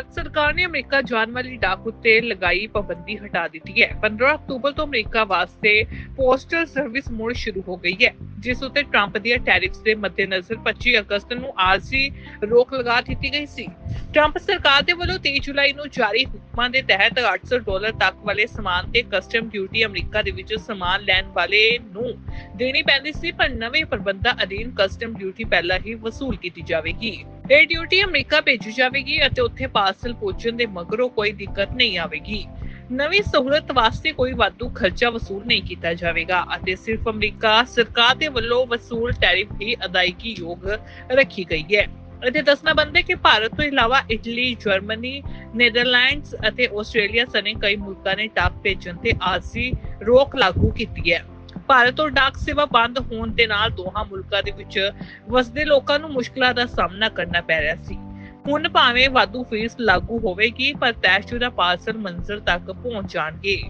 ਭਾਰਤ ਸਰਕਾਰ ਨੇ ਅਮਰੀਕਾ ਜਾਣ ਵਾਲੀ ਡਾਕ ਉੱਤੇ ਲਗਾਈ ਪਾਬੰਦੀ ਹਟਾ ਦਿੱਤੀ ਹੈ। 15 ਅਕਤੂਬਰ ਤੋਂ ਅਮਰੀਕਾ ਵਾਸਤੇ ਪੋਸਟਲ ਸਰਵਿਸ ਮੁੜ ਸ਼ੁਰੂ ਹੋ ਗਈ ਹੈ, ਜਿਸ ਉੱਤੇ ਟਰੰਪ ਦੀਆਂ ਟੈਰਿਫਸ ਦੇ ਮੱਦੇਨਜ਼ਰ 25 ਅਗਸਤ ਨੂੰ ਆਰਜ਼ੀ ਰੋਕ ਲਗਾ ਦਿੱਤੀ ਗਈ ਸੀ। ਟਰੰਪ ਸਰਕਾਰ ਦੇ ਵੱਲੋਂ 23 ਜੁਲਾਈ ਨੂੰ ਜਾਰੀ ਹੁਕਮਾਂ ਦੇ ਤਹਿਤ 800 ਡਾਲਰ ਤੱਕ ਵਾਲੇ ਸਮਾਨ ਤੇ ਕਸਟਮ ਡਿਊਟੀ ਅਮਰੀਕਾ ਦੇ ਵਿੱਚ ਸਮਾਨ ਲੈਣ ਵਾਲੇ ਨੂੰ ਦੇਣੀ ਪੈਂਦੀ ਸੀ ਪਰ ਨਵੇਂ ਪ੍ਰਬੰਧਾਂ ਅਧੀਨ ਕਸਟਮ ਡਿਊਟੀ ਪਹਿਲਾਂ ਹੀ ਵਸੂਲ ਕੀਤੀ ਜਾਵੇਗੀ। ਇਹ ਡਿਊਟੀ ਅਮਰੀਕਾ ਭੇਜੀ ਜਾਵੇਗੀ ਅਤੇ ਉੱਥੇ ਪਾਰਸਲ ਪਹੁੰਚਣ ਦੇ ਮਗਰੋਂ ਕੋਈ ਦਿੱਕਤ ਨਹੀਂ ਆਵੇਗੀ। ਨਵੀਂ ਸਹੂਲਤ ਵਾਸਤੇ ਕੋਈ ਵਾਧੂ ਖਰਚਾ ਵਸੂਲ ਨਹੀਂ ਕੀਤਾ ਜਾਵੇਗਾ ਅਤੇ ਸਿਰਫ ਅਮਰੀਕਾ ਸਰਕਾਰ ਦੇ ਵੱਲੋਂ ਵਸੂਲ ਟੈਰਿਫ ਹੀ ਅਦਾਇਗੀ ਯੋਗ ਰੱਖੀ ਗਈ ਹੈ। ਅਤੇ ਦੱਸਣਾ ਬਣਦਾ ਕਿ ਭਾਰਤ ਤੋਂ ਇਲਾਵਾ ਇਟਲੀ, ਜਰਮਨੀ, ਨੈਦਰਲੈਂਡਸ ਅਤੇ ਆਸਟ੍ਰੇਲੀਆ ਸਣੇ ਕਈ ਮੁਲਕਾਂ ਨੇ ਡਾਕ ਭੇਜਣ ਤੇ ਆਰਜ਼ੀ ਰੋਕ ਲਾਗੂ ਕੀਤੀ ਹੈ। ਭਾਰਤ ਤੋਂ ਡਾਕ ਸੇਵਾ ਬੰਦ ਹੋਣ ਦੇ ਨਾਲ ਦੋਹਾਂ ਮੁਲਕਾਂ ਦੇ ਵਿੱਚ ਵਸਦੇ ਲੋਕਾਂ ਨੂੰ ਮੁਸ਼ਕਲਾਂ ਦਾ ਸਾਹਮਣਾ ਕਰਨਾ ਪੈ ਰਿਹਾ ਸੀ। ਹੁਣ ਭਾਵੇਂ ਵਾਧੂ ਫੀਸ ਲਾਗੂ ਹੋਵੇਗੀ, ਪਰ ਤੈਅਸ਼ੁਦਾ ਪਾਰਸਲ ਮੰਜ਼ਿਲ ਤੱਕ ਪਹੁੰਚ ਜਾਣਗੇ।